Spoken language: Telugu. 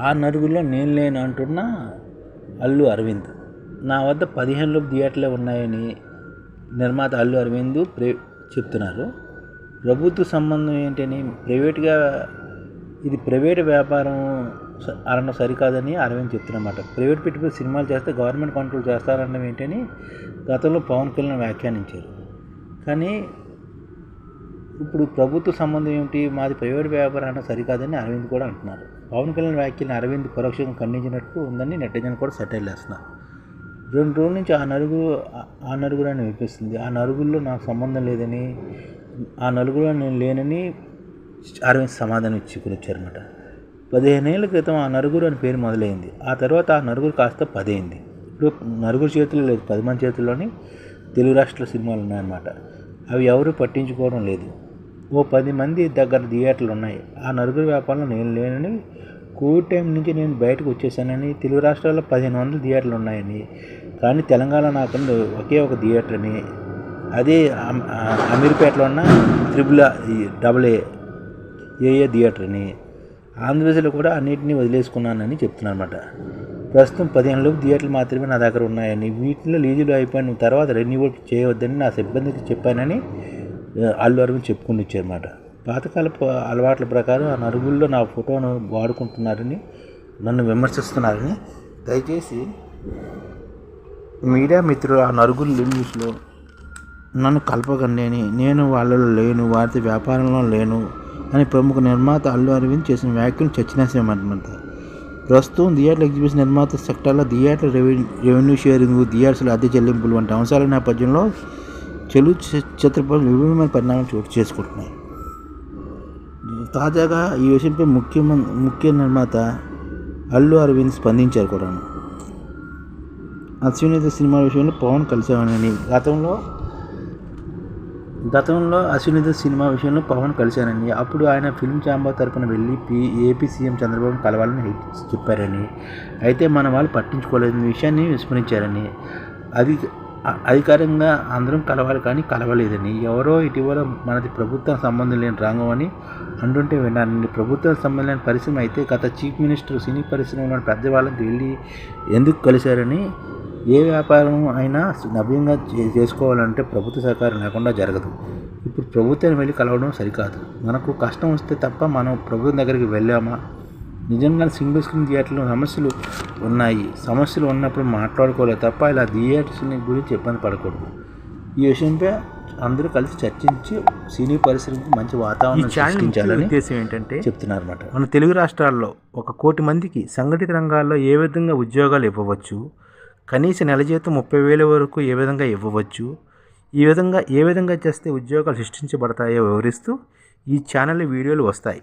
ఆ నరుగులో నేను లేను అంటున్న అల్లు అరవింద్. నా వద్ద పదిహేను లోపు థియేటర్లే ఉన్నాయని నిర్మాత అల్లు అరవింద్ ప్రే చెప్తున్నారు. ప్రభుత్వ సంబంధం ఏంటని ప్రైవేట్గా ఇది ప్రైవేట్ వ్యాపారం స- అనడం సరికాదని అరవింద్ చెప్తున్నమాట. ప్రైవేట్ పెట్టుబడి సినిమాలు చేస్తే గవర్నమెంట్ కంట్రోల్ చేస్తారనడం ఏంటని గతంలో పవన్ కళ్యాణ్ వ్యాఖ్యానించారు. కానీ ఇప్పుడు ప్రభుత్వ సంబంధం ఏమిటి? మాది ప్రైవేట్ వ్యాపారం అన్న సరికాదని అరవింద్ కూడా అంటున్నారు. పవన్ కళ్యాణ్ వ్యాఖ్యలను అరవింద్ పరోక్షంగా ఖండించినట్టు ఉందని నెటిజన్ కూడా సెటిల్ చేస్తున్నారు. రెండు రోజుల నుంచి ఆ నలుగురు ఆ- ఆ నలుగురు అని వినిపిస్తుంది. ఆ నలుగురిలో నాకు సంబంధం లేదని ఆ నలుగురు నేను లేనని అరవింద్ సమాధానం ఇచ్చుకుని వచ్చారనమాట పదిహేనేళ్ళ క్రితం ఆ నలుగురు అని పేరు మొదలైంది. ఆ తర్వాత ఆ నలుగురు కాస్త పదైంది. ఇప్పుడు నలుగురు చేతుల్లో లేదు పది మంది చేతుల్లోని తెలుగు రాష్ట్రాల సినిమాలు ఉన్నాయన్నమాట. అవి ఎవరు పట్టించుకోవడం లేదు. ఓ పది మంది దగ్గర థియేటర్లు ఉన్నాయి. ఆ నలుగురు వ్యాపారంలో నేను లేనని కోవిడ్ టైం నుంచి నేను బయటకు వచ్చేసానని తెలుగు రాష్ట్రాల్లో పదిహేను వందల థియేటర్లు ఉన్నాయని కానీ తెలంగాణ నాకందు ఒకే ఒక థియేటర్ అని అదే అమీర్పేటలో ఉన్న త్రిబుల్ డబుల్ ఏ ఏఏ థియేటర్ అని ఆంధ్రప్రదేశ్లో కూడా అన్నింటినీ వదిలేసుకున్నానని చెప్తున్నారన్నమాట ప్రస్తుతం పదిహేను లోపు థియేటర్లు మాత్రమే నా దగ్గర ఉన్నాయని వీటిలో లీజులు అయిపోయిన తర్వాత రెన్యూవల్ చేయవద్దని నా సిబ్బందికి చెప్పానని అల్లు అరవింద్ చెప్పుకుని ఇచ్చారన్నమాట పాతకాలపు అలవాట్ల ప్రకారం ఆ నలుగురిలో నా ఫోటోను వాడుకుంటున్నారని నన్ను విమర్శిస్తున్నారని దయచేసి మీడియా మిత్రులు ఆ నలుగురు లిమిట్స్లో నన్ను కలపకండి నేను వాళ్ళలో లేను వారితో వ్యాపారంలో లేను అని ప్రముఖ నిర్మాత అల్లు అరవింద్ చేసిన వ్యాఖ్యలు చర్చనీయమంటున్నమాట ప్రస్తుతం థియేటర్ ఎగ్జిబిషన్ నిర్మాత సెక్టార్లో థియేటర్ రెవెన్యూ రెవెన్యూ షేరింగ్ థియేటర్స్లో అద్దె చెల్లింపులు వంటి అంశాల నేపథ్యంలో చెలు చిత్రపటం చిత్రపటాలు విభిన్నమైన పరిణామాలు చోటు చేసుకుంటున్నాయి. తాజాగా ఈ విషయంపై ముఖ్యమం ముఖ్య నిర్మాత అల్లు అరవింద్ స్పందించారు కూడా అశ్వినేత సినిమా విషయంలో పవన్ కలిశానని గతంలో గతంలో అశ్వినేత సినిమా విషయంలో పవన్ కలిశానని అప్పుడు ఆయన ఫిల్మ్ ఛాంబర్ తరపున వెళ్ళి పి ఏపీ సీఎం చంద్రబాబు కలవాలని చెప్పారని. అయితే మన వాళ్ళు పట్టించుకోలేని విషయాన్ని విస్మరించారని. అది అధికారికంగా అందరం కలవాలి కానీ కలవలేదని ఎవరో ఇటీవల మనది ప్రభుత్వం సంబంధం లేని రంగం అని అంటుంటే విన్నానండి. ప్రభుత్వం సంబంధం లేని పరిశ్రమ అయితే గత చీఫ్ మినిస్టర్ సినీ పరిశ్రమ పెద్దవాళ్ళని వెళ్ళి ఎందుకు కలిశారని ఏ వ్యాపారం అయినా నవ్యంగా చేసుకోవాలంటే ప్రభుత్వ సహకారం లేకుండా జరగదు. ఇప్పుడు ప్రభుత్వాన్ని వెళ్ళి కలవడం సరికాదు. మనకు కష్టం వస్తే తప్ప మనం ప్రభుత్వం దగ్గరికి వెళ్ళామా? నిజంగా సింగిల్ స్క్రీన్ థియేటర్లో సమస్యలు ఉన్నాయి. సమస్యలు ఉన్నప్పుడు మాట్లాడుకోలేదు తప్ప ఇలా థియేటర్స్ గురించి ఇబ్బంది పడకూడదు. ఈ విషయంపై అందరూ కలిసి చర్చించి సినీ పరిశ్రమకు మంచి వాతావరణం సృష్టించాలని ఉద్దేశం ఏంటంటే చెప్తున్నారు అన్నమాట మన తెలుగు రాష్ట్రాల్లో ఒక కోటి మందికి సంఘటిత రంగాల్లో ఏ విధంగా ఉద్యోగాలు ఇవ్వవచ్చు కనీస నెల జీతం ముప్పై వేల వరకు ఏ విధంగా ఇవ్వవచ్చు ఈ విధంగా ఏ విధంగా చేస్తే ఉద్యోగాలు సృష్టించబడతాయో వివరిస్తూ ఈ ఛానల్ వీడియోలు వస్తాయి.